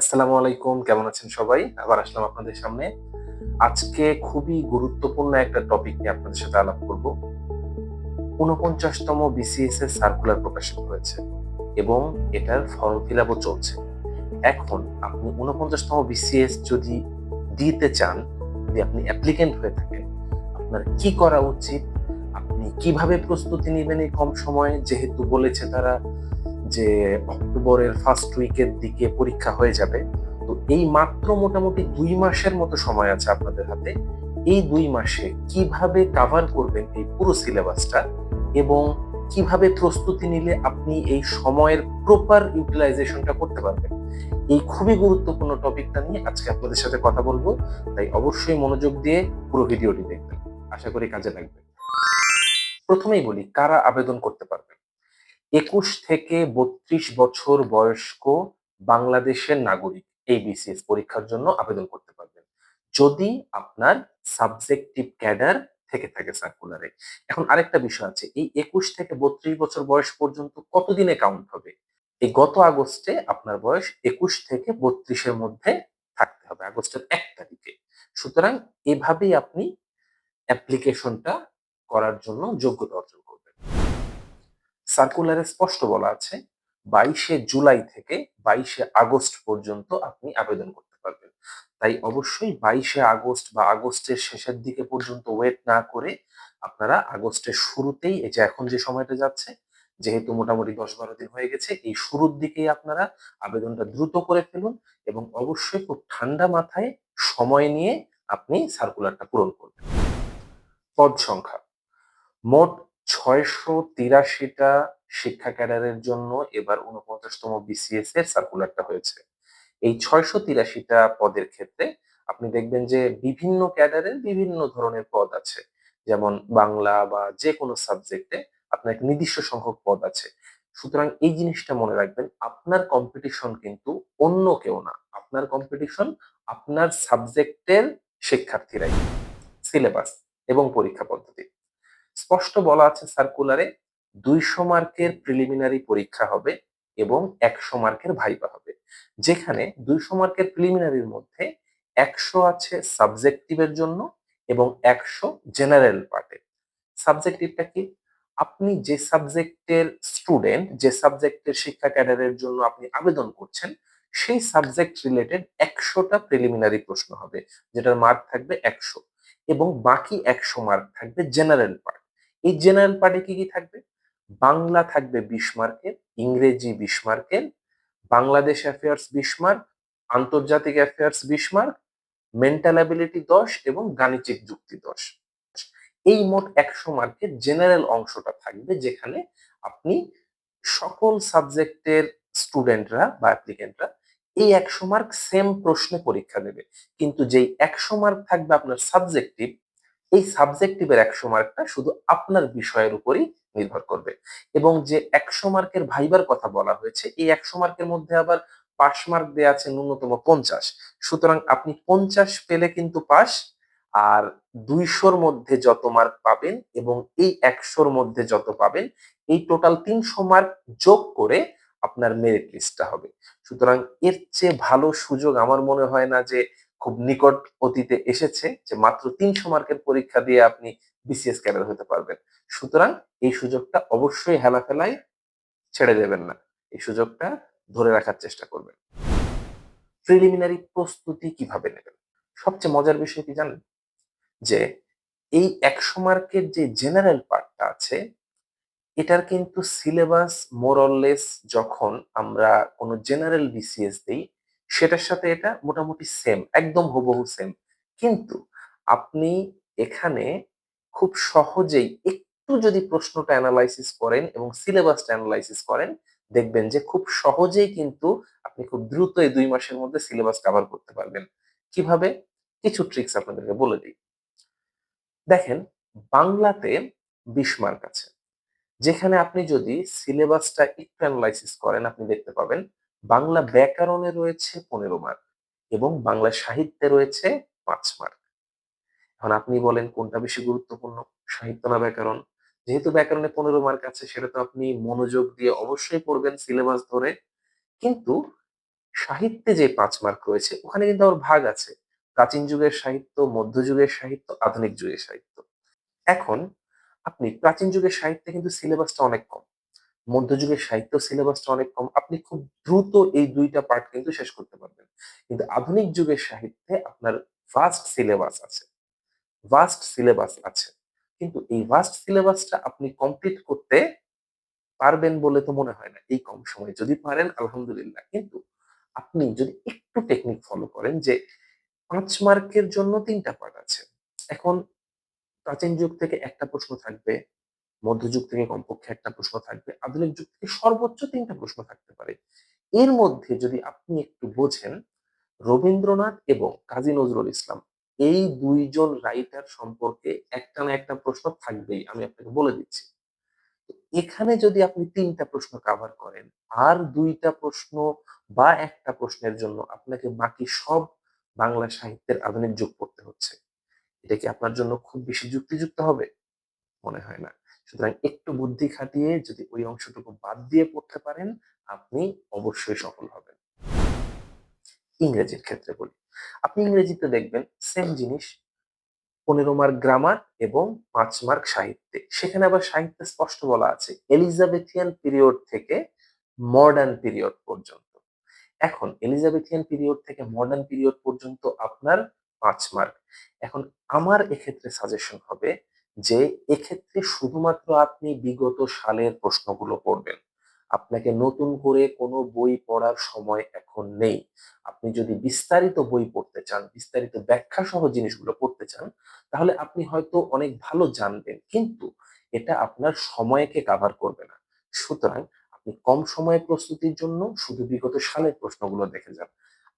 আসসালামু আলাইকুম, কেমন আছেন সবাই? আবার আসলাম আপনাদের সামনে। আজকে খুবই গুরুত্বপূর্ণ একটা টপিক নিয়ে আপনাদের সাথে আলাপ করব। উনপঞ্চাশতম বিসিএস এর সার্কুলার প্রকাশিত হয়েছে এবং এটার ফর্ম ফিল আপও চলছে। এখন আপনি উনপঞ্চাশতম বিসিএস যদি দিতে চান, যদি আপনি অ্যাপ্লিকেন্ট হয়ে থাকেন, আপনার কি করা উচিত? আপনি কীভাবে প্রস্তুতি নেবেন এই কম সময়ে? যেহেতু বলেছে তারা যে অক্টোবরের ফার্স্ট উইকের দিকে পরীক্ষা হয়ে যাবে, তো এই মাত্র মোটামুটি দুই মাসের মতো সময় আছে আপনাদের হাতে। এই দুই মাসে কীভাবে কাভার করবেন এই পুরো সিলেবাসটা এবং কীভাবে প্রস্তুতি নিলে আপনি এই সময়ের প্রপার ইউটিলাইজেশনটা করতে পারবেন, এই খুবই গুরুত্বপূর্ণ টপিকটা নিয়ে আজকে আপনাদের সাথে কথা বলব। তাই অবশ্যই মনোযোগ দিয়ে পুরো ভিডিওটি দেখবেন। আশা করি কাজে লাগবে। প্রথমেই বলি, কারা আবেদন করতে পারবেন একুশ থেকে বত্রিশ বছর বয়স্ক বাংলাদেশের নাগরিক এই বিসিএস পরীক্ষার জন্য আবেদন করতে পারবেন। যদি আপনার সাবজেক্টিভ ক্যাডার থেকে থাকে সার্কুলারে এখন আরেকটা বিষয় আছে, এই একুশ থেকে বত্রিশ বছর বয়স পর্যন্ত কতদিনে কাউন্ট হবে? এই গত আগস্টে আপনার বয়স একুশ থেকে বত্রিশের মধ্যে থাকতে হবে, আগস্টের এক তারিখে। সুতরাং এভাবেই আপনি অ্যাপ্লিকেশনটা করার জন্য যোগ্যতা অর্জন করবেন। সার্কুলারে স্পষ্ট বলা আছে, বাইশে জুলাই থেকে বাইশে আগস্ট পর্যন্ত আপনি আবেদন করতে পারবেন। তাই অবশ্যই বাইশে আগস্ট বা আগস্টের শেষের দিকে পর্যন্ত ওয়েট না করে আপনারা আগস্টের শুরুতেই, এই যে এখন যে সময়টা যাচ্ছে, যেহেতু মোটামুটি দশ বারো দিন হয়ে গেছে, এই শুরুর দিকেই আপনারা আবেদনটা দ্রুত করে ফেলুন এবং অবশ্যই খুব ঠান্ডা মাথায় সময় নিয়ে আপনি সার্কুলারটা পূরণ করবেন। পদ সংখ্যা। মোট ছয়শো তিরাশিটা শিক্ষা ক্যাডারের জন্য এবার উনপঞ্চাশতম বিসিএস এর সার্কুলারটা হয়েছে। এই ছয়শো তিরাশিটা পদের ক্ষেত্রে আপনি দেখবেন যে বিভিন্ন ক্যাডারের বিভিন্ন ধরনের পদ আছে। যেমন বাংলা বা যে কোনো সাবজেক্টে আপনার একটা নির্দিষ্ট সংখ্যক পদ আছে। সুতরাং এই জিনিসটা মনে রাখবেন, আপনার কম্পিটিশন কিন্তু অন্য কেউ না। আপনার কম্পিটিশন আপনার সাবজেক্টের শিক্ষার্থীরাই। সিলেবাস এবং পরীক্ষা পদ্ধতি। স্পষ্ট বলা আছে সার্কুলারে দুইশো মার্কের প্রিলিমিনারি পরীক্ষা হবে এবং একশো মার্কের ভাইবা হবে। যেখানে দুইশো মার্কের প্রিলিমিনারির মধ্যে একশো আছে সাবজেক্টিভের জন্য এবং একশো জেনারেল পার্টে সাবজেক্টিভটা কি? আপনি যে সাবজেক্টের স্টুডেন্ট যে সাবজেক্টের শিক্ষা ক্যাডারের জন্য আপনি আবেদন করছেন, সেই সাবজেক্ট রিলেটেড একশোটা প্রিলিমিনারি প্রশ্ন হবে, যেটার মার্ক থাকবে একশো এবং বাকি একশো মার্ক থাকবে জেনারেল পার্ট এই জেনারেল পার্টে কি কি থাকবে? বাংলা থাকবে বিশ মার্কের, ইংরেজি বিশ মার্কের, বাংলাদেশ অ্যাফেয়ার্স বিশ মার্ক, আন্তর্জাতিক অ্যাফেয়ার্স বিশ মার্ক মেন্টাল অ্যাবিলিটি দশ এবং গাণিতিক যুক্তি দশ। এই মোট একশো মার্কের জেনারেল অংশটা থাকবে যেখানে আপনি সকল সাবজেক্টের স্টুডেন্টরা বা অ্যাপ্লিকেন্টরা এই একশো মার্ক সেম প্রশ্নে পরীক্ষা দেবে। কিন্তু যেই একশো মার্ক থাকবে আপনার সাবজেক্টিভ এই সাবজেক্টিভের একশো মার্কটা শুধু আপনার বিষয়ের উপরই নির্ভর করবে। এবং যে একশো মার্কের ভাইবার কথা বলা হয়েছে, এই একশো মার্কের মধ্যে আবার পাস মার্ক দেওয়া আছে ন্যূনতম পঞ্চাশ। সুতরাং আপনি পঞ্চাশ পেলে কিন্তু পাস আর দুইশোর মধ্যে যত মার্ক পাবেন এবং এই একশোর মধ্যে যত পাবেন, এই টোটাল তিনশো মার্ক যোগ করে আপনার মেরিট লিস্টটা হবে। সুতরাং এর চেয়ে ভালো সুযোগ আমার মনে হয় না যে খুব নিকট অতীতে এসেছে যে মাত্র তিনশো মার্কের পরীক্ষা দিয়ে আপনি বিসিএস ক্যাডার হতে পারবেন। সুতরাং এই সুযোগটা অবশ্যই হেলা ফেলায় ছেড়ে দেবেন না। এই সুযোগটা ধরে রাখার চেষ্টা করবেন। প্রিলিমিনারি প্রস্তুতি কীভাবে নেবেন? সবচেয়ে মজার বিষয় কি জানেন? যে এই একশো মার্কের যে জেনারেল পার্টটা আছে, এটার কিন্তু সিলেবাস মোরললেস যখন আমরা কোনো জেনারেল বিসিএস দিই সেটার সাথে এটা মোটামুটি সেম একদম হুবহু সেম কিন্তু আপনি এখানে খুব সহজেই একটু যদি প্রশ্নটা অ্যানালাইসিস করেন এবং সিলেবাসটা অ্যানালাইসিস করেন, দেখবেন যে খুব সহজেই কিন্তু আপনি খুব দ্রুত এই দুই মাসের মধ্যে সিলেবাস কভার করতে পারবেন। কীভাবে? কিছু ট্রিক্স আপনাদেরকে বলে দিই। দেখেন, বাংলাতে বিশ মার্ক আছে। যেখানে আপনি যদি সিলেবাসটা একটু অ্যানালাইসিস করেন, আপনি দেখতে পাবেন বাংলা ব্যাকরণে রয়েছে পনেরো মার্ক এবং বাংলা সাহিত্যে রয়েছে পাঁচ মার্ক এখন আপনি বলেন কোনটা বেশি গুরুত্বপূর্ণ? সাহিত্য না ব্যাকরণ? যেহেতু ব্যাকরণে পনেরো মার্ক আছে, সেটা তো আপনি মনোযোগ দিয়ে অবশ্যই পড়বেন সিলেবাস ধরে। কিন্তু সাহিত্যে যে পাঁচ মার্ক রয়েছে, ওখানে কিন্তু আবার ভাগ আছে। প্রাচীন যুগের সাহিত্য মধ্যযুগের সাহিত্য, আধুনিক যুগের সাহিত্য। এখন আপনি প্রাচীন যুগের সাহিত্যে কিন্তু সিলেবাসটা অনেক কম। মধ্যযুগের সাহিত্য সিলেবাসটা অনেক কম। আপনি খুব দ্রুত এই দুইটা পার্ট কিন্তু শেষ করতে পারবেন। কিন্তু আধুনিক যুগের সাহিত্যে আপনার ভাস্ট সিলেবাস আছে। ভাস্ট সিলেবাস আছে। কিন্তু এই ভাস্ট সিলেবাসটা আপনি কমপ্লিট করতে পারবেন বলে তো মনে হয় না। এই কম সময়ে যদি পারেন, আলহামদুলিল্লাহ। কিন্তু আপনি যদি একটু টেকনিক ফলো করেন যে পাঁচ মার্কের জন্য তিনটা পার্ট আছে। এখন প্রাচীন যুগ থেকে একটা প্রশ্ন থাকবে মধ্যযুগ থেকে কমপক্ষে একটা প্রশ্ন থাকবে, আধুনিক যুগ থেকে সর্বোচ্চ তিনটা প্রশ্ন থাকতে পারে। এর মধ্যে যদি আপনি একটু বোঝেন, রবীন্দ্রনাথ এবং কাজী নজরুল ইসলাম, এই দুইজন রাইটার সম্পর্কে একটা না একটা প্রশ্ন থাকবেই, আমি আপনাকে বলে দিচ্ছি। এখানে যদি আপনি তিনটা প্রশ্ন কাভার করেন, আর দুইটা প্রশ্ন বা একটা প্রশ্নের জন্য আপনাকে বাকি সব বাংলা সাহিত্যের আধুনিক যুগ পড়তে হচ্ছে, এটা কি আপনার জন্য খুব বেশি যুক্তিযুক্ত হবে? মনে হয় না। সুতরাং একটু বুদ্ধি খাটিয়ে যদি ওই অংশটুকু বাদ দিয়ে পড়তে পারেন, আপনি অবশ্যই সফল হবেন। ইংরেজির ক্ষেত্রে বলি। আপনি ইংরেজিতে দেখবেন সেম জিনিস, পনেরো মার্ক গ্রামার এবং পাঁচ মার্ক সাহিত্যে। সেখানে আবার সাহিত্যে স্পষ্ট বলা আছে এলিজাবেথিয়ান পিরিয়ড থেকে মডার্ন পিরিয়ড পর্যন্ত। এখন এলিজাবেথিয়ান পিরিয়ড থেকে মডার্ন পিরিয়ড পর্যন্ত আপনার পাঁচ মার্ক এখন আমার এক্ষেত্রে সাজেশন হবে যে এক্ষেত্রে শুধুমাত্র আপনি বিগত সালের প্রশ্নগুলো পড়বেন আপনাকে নতুন করে কোনো বই পড়ার সময় এখন নেই। আপনি যদি বিস্তারিত বই পড়তে চান, বিস্তারিত ব্যাখ্যা সহ জিনিসগুলো পড়তে চান, তাহলে আপনি হয়তো অনেক ভালো জানবেন, কিন্তু এটা আপনার সময়কে কাভার করবে না। সুতরাং আপনি কম সময়ে প্রস্তুতির জন্য শুধু বিগত সালের প্রশ্নগুলো দেখে যান।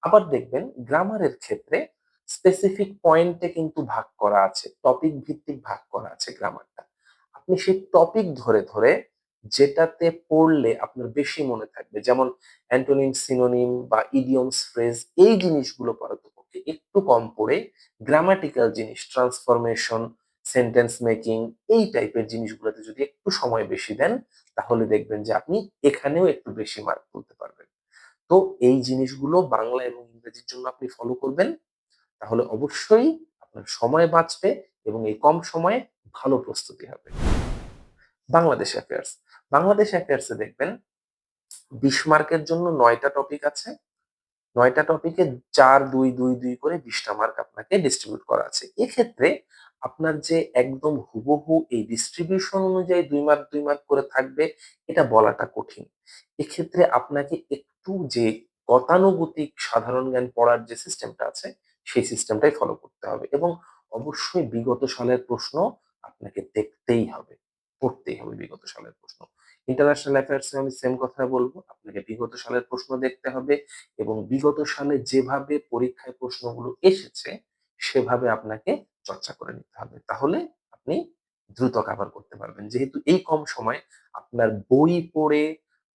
আবার দেখবেন গ্রামারের ক্ষেত্রে স্পেসিফিক পয়েন্টে কিন্তু ভাগ করা আছে টপিক ভিত্তিক ভাগ করা আছে গ্রামারটা আপনি সেই টপিক ধরে ধরে যেটাতে পড়লে আপনার বেশি মনে থাকবে, যেমন অ্যান্টোনিম, সিনোনিম বা ইডিয়মস ফ্রেজ এই জিনিসগুলো পক্ষে একটু কম পড়ে গ্রামাটিক্যাল জিনিস ট্রান্সফরমেশন সেন্টেন্স মেকিং এই টাইপের জিনিসগুলোতে যদি একটু সময় বেশি দেন, তাহলে দেখবেন যে আপনি এখানেও একটু বেশি মার্ক তুলতে পারবেন। তো এই জিনিসগুলো বাংলা এবং ইংরেজির জন্য আপনি ফলো করবেন। তাহলে অবশ্যই আপনার সময় বাঁচবে এবং এই কম সময়ে ভালো প্রস্তুতি হবে। বাংলাদেশ অ্যাফেয়ার্স বাংলাদেশ অ্যাফেয়ার্সে দেখবেন বিশ মার্কের জন্য নয়টা টপিক আছে। নয়টা টপিকে চার, দুই দুই দুই করে বিশটা মার্ক আপনাকে ডিস্ট্রিবিউট করা আছে। এক্ষেত্রে আপনার যে একদম হুবহু এই ডিস্ট্রিবিউশন অনুযায়ী দুই মার্ক দুই মার্ক করে থাকবে, এটা বলাটা কঠিন। এক্ষেত্রে আপনাকে একটু যে গতানুগতিক সাধারণ জ্ঞান পড়ার যে সিস্টেমটা আছে সেই সিস্টেমটাই ফলো করতে হবে এবং অবশ্যই বিগত সালের প্রশ্ন আপনাকে দেখতেই হবে, পড়তেই হবে বিগত সালের প্রশ্ন। ইন্টারন্যাশনাল অ্যাফেয়ার্সে আমি সেম কথা বলব, আপনাকে বিগত সালের প্রশ্ন দেখতে হবে এবং বিগত সালে যেভাবে পরীক্ষায় প্রশ্নগুলো এসেছে, সেভাবে আপনাকে চর্চা করে নিতে হবে। তাহলে আপনি দ্রুত কাভার করতে পারবেন। যেহেতু এই কম সময়, আপনার বই পড়ে,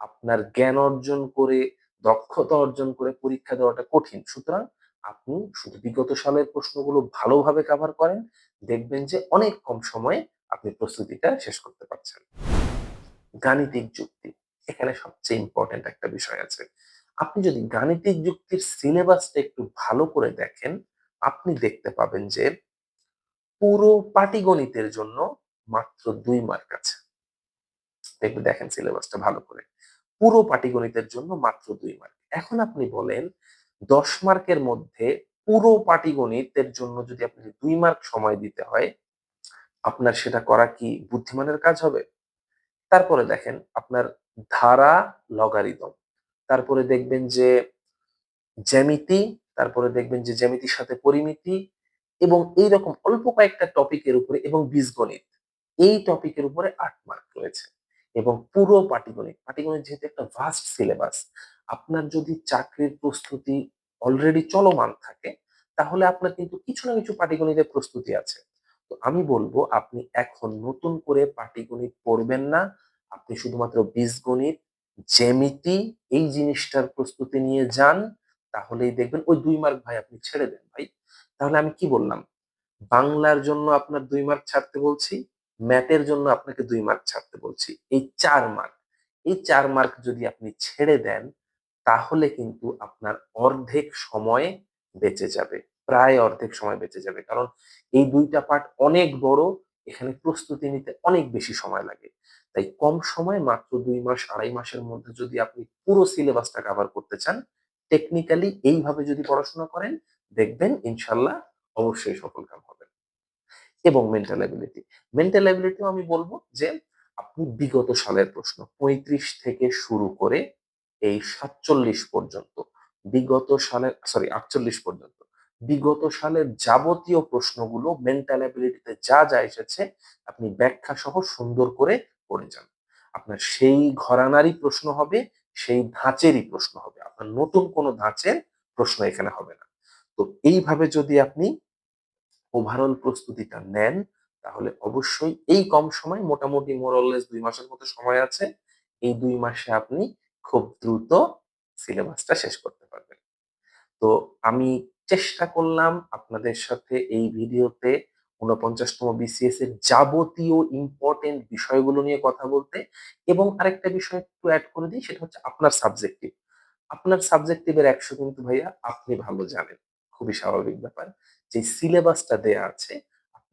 আপনার জ্ঞান অর্জন করে, দক্ষতা অর্জন করে পরীক্ষা দেওয়াটা কঠিন। সুতরাং আপনি শুধু বিগত সালের প্রশ্নগুলো ভালোভাবে কাভার করেন, দেখবেন যে অনেক কম সময়ে আপনি প্রস্তুতিটা শেষ করতে পারছেন। গাণিতিক যুক্তি, এখানে সবচেয়ে ইম্পর্টেন্ট একটা বিষয় আছে। আপনি যদি গাণিতিক যুক্তির সিলেবাসটা একটু ভালো করে দেখেন, আপনি দেখতে পাবেন যে পুরো পাটিগণিতের জন্য মাত্র দুই মার্ক আছে। দেখবে দেখেন সিলেবাসটা ভালো করে। পুরো পাটিগণিতের জন্য মাত্র দুই মার্ক এখন আপনি বলেন দশ মার্কের মধ্যে পুরো পাটিগণিতের জন্য যদি আপনি দুই মার্ক সময় দিতে হয়, আপনার সেটা করা কি বুদ্ধিমানের কাজ হবে? তারপরে দেখেন আপনার ধারা লগারিদম। তারপরে দেখবেন যে জ্যামিতি, তারপরে দেখবেন যে জ্যামিতির সাথে পরিমিতি এবং এই রকম অল্প কয়েকটা টপিকের উপরে এবং বীজগণিত। এই টপিকের উপরে আট মার্ক রয়েছে এবং পুরো পাটিগণিত পাটিগণিত যেহেতু একটা ভাস্ট সিলেবাস আপনার যদি চাকরির প্রস্তুতি অলরেডি চলমান থাকে, তাহলে আপনার কিন্তু কিছু না কিছু পাটিগণিতের প্রস্তুতি আছে। তো আমি বলব, আপনি এখন নতুন করে পাটিগণিত পড়বেন না। আপনি শুধুমাত্র বীজগণিত, জ্যামিতি, এই জিনিসটার প্রস্তুতি নিয়ে যান, তাহলেই দেখবেন ওই দুই মার্ক ভাই আপনি ছেড়ে দেন ভাই। তাহলে আমি কি বললাম? বাংলার জন্য আপনার দুই মার্ক ছাড়তে বলছি, ম্যাথের জন্য আপনাকে দুই মার্ক ছাড়তে বলছি। এই চার মার্ক, এই চার মার্ক যদি আপনি ছেড়ে দেন তাহলে কিন্তু আপনার অর্ধেক সময় বেঁচে যাবে, প্রায় অর্ধেক সময় বেঁচে যাবে। কারণ এই দুইটা পার্ট অনেক বড়, এখানে প্রস্তুতি নিতে অনেক বেশি সময় লাগে। তাই কম সময়, মাত্র দুই মাস, আড়াই মাসের মধ্যে যদি আপনি পুরো সিলেবাসটা কভার করতে চান টেকনিক্যালি এইভাবে যদি পড়াশোনা করেন, দেখবেন ইনশাল্লাহ অবশ্যই সফল কাম হবেন এবং মেন্টাল অ্যাবিলিটি মেন্টাল অ্যাবিলিটিও আমি বলব যে, আপনি বিগত সালের প্রশ্ন, পঁয়ত্রিশ থেকে শুরু করে এই সাতচল্লিশ পর্যন্ত। বিগত সালের সরি আটচল্লিশ পর্যন্ত। বিগত সালের যাবতীয় প্রশ্নগুলো মেন্টাল অ্যাবিলিটিতে যা যা এসেছে, আপনি ব্যাখ্যা সহ সুন্দর করে পড়ে যান। আপনার সেই ঘরানারই প্রশ্ন হবে, সেই ধাঁচেরই প্রশ্ন হবে। আপনার নতুন কোনো ধাঁচের প্রশ্ন এখানে হবে না। তো এইভাবে যদি আপনি ওভারঅল প্রস্তুতিটা নেন, তাহলে অবশ্যই এই কম সময়, মোটামুটি মোরলেস দুই মাসের মতো সময় আছে, এই দুই মাসে আপনি খুব দ্রুত সিলেবাসটা শেষ করতে পারবেন। তো আমি চেষ্টা করলাম আপনাদের সাথে এই ভিডিওতে ঊনপঞ্চাশতম বিসিএস এর যাবতীয় ইম্পর্টেন্ট বিষয়গুলো নিয়ে কথা বলতে এবং আরেকটা বিষয় একটু অ্যাড করে দিই, সেটা হচ্ছে আপনার সাবজেক্টিভ আপনার সাবজেক্টিভের একশো কিন্তু ভাইয়া আপনি ভালো জানেন। খুবই স্বাভাবিক ব্যাপার। যে সিলেবাসটা দেয়া আছে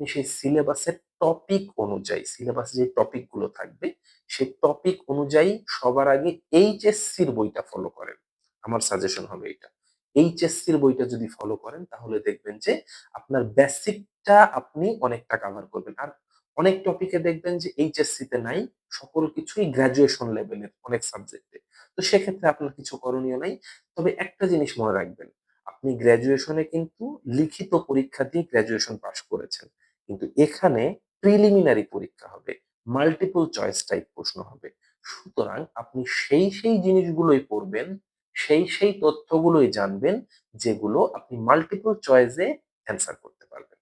আপনি সেই সিলেবাসের টপিক অনুযায়ী সিলেবাসে যে টপিকগুলো থাকবে সেই টপিক অনুযায়ী সবার আগে এইচএসসির বইটা ফলো করেন। আমার সাজেশন হবে এটা। এইচএসসির বইটা যদি ফলো করেন, তাহলে দেখবেন যে আপনার বেসিকটা আপনি অনেকটা কাভার করবেন। আর অনেক টপিকে দেখবেন যে এইচএসসি তে নাই, সকল কিছুই গ্রাজুয়েশন লেভেলের অনেক সাবজেক্টে তো সেক্ষেত্রে আপনার কিছু করণীয় নাই। তবে একটা জিনিস মনে রাখবেন, আপনি গ্র্যাজুয়েশনে কিন্তু লিখিত পরীক্ষা দিয়ে গ্র্যাজুয়েশন পাশ করেছেন। কিন্তু এখানে প্রিলিমিনারি পরীক্ষা হবে মাল্টিপল চয়েস টাইপ প্রশ্ন হবে। সুতরাং আপনি সেই সেই জিনিসগুলোই পড়বেন, সেই সেই তথ্যগুলোই জানবেন, যেগুলো আপনি মাল্টিপল চয়েসে অ্যান্সার করতে পারবেন।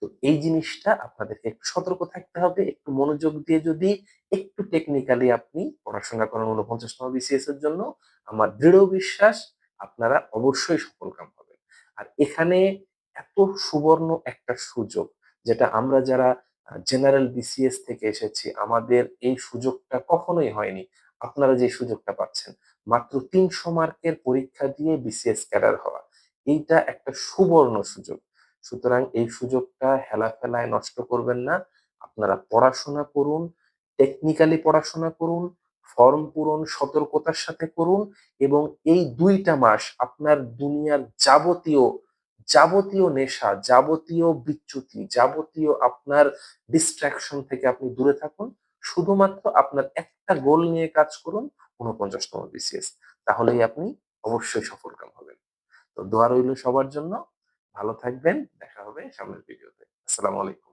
তো এই জিনিসটা আপনাদেরকে একটু সতর্ক থাকতে হবে, একটু মনোযোগ দিয়ে যদি একটু টেকনিক্যালি আপনি পড়াশোনা করেন ঊনপঞ্চাশতম বিসিএস এর জন্য, আমার দৃঢ় বিশ্বাস আপনারা অবশ্যই সফলকাম হবেন আর এখানে এত সুবর্ণ একটা সুযোগ যেটা আমরা যারা জেনারেল বিসিএস থেকে এসেছি, আমাদের এই সুযোগটা কখনোই হয়নি। আপনারা যে সুযোগটা পাচ্ছেন, মাত্র তিনশো মার্কের পরীক্ষা দিয়ে বিসিএস ক্যাডার হওয়া। এইটা একটা সুবর্ণ সুযোগ। সুতরাং এই সুযোগটা হেলাফেলায় নষ্ট করবেন না। আপনারা পড়াশোনা করুন টেকনিক্যালি পড়াশোনা করুন ফর্ম পূরণ, সতর্কতার সাথে করুন এবং এই দুইটা মাস আপনার দুনিয়ার যাবতীয় যাবতীয় নেশা, যাবতীয় বিচ্যুতি, যাবতীয় আপনার ডিস্ট্রাকশন থেকে আপনি দূরে থাকুন। শুধুমাত্র আপনার একটা গোল নিয়ে কাজ করুন উনপঞ্চাশতম বিসিএস তাহলেই আপনি অবশ্যই সফলকাম হবেন। তো দোয়া রইল সবার জন্য। ভালো থাকবেন। দেখা হবে সামনের ভিডিওতে আসসালামু আলাইকুম।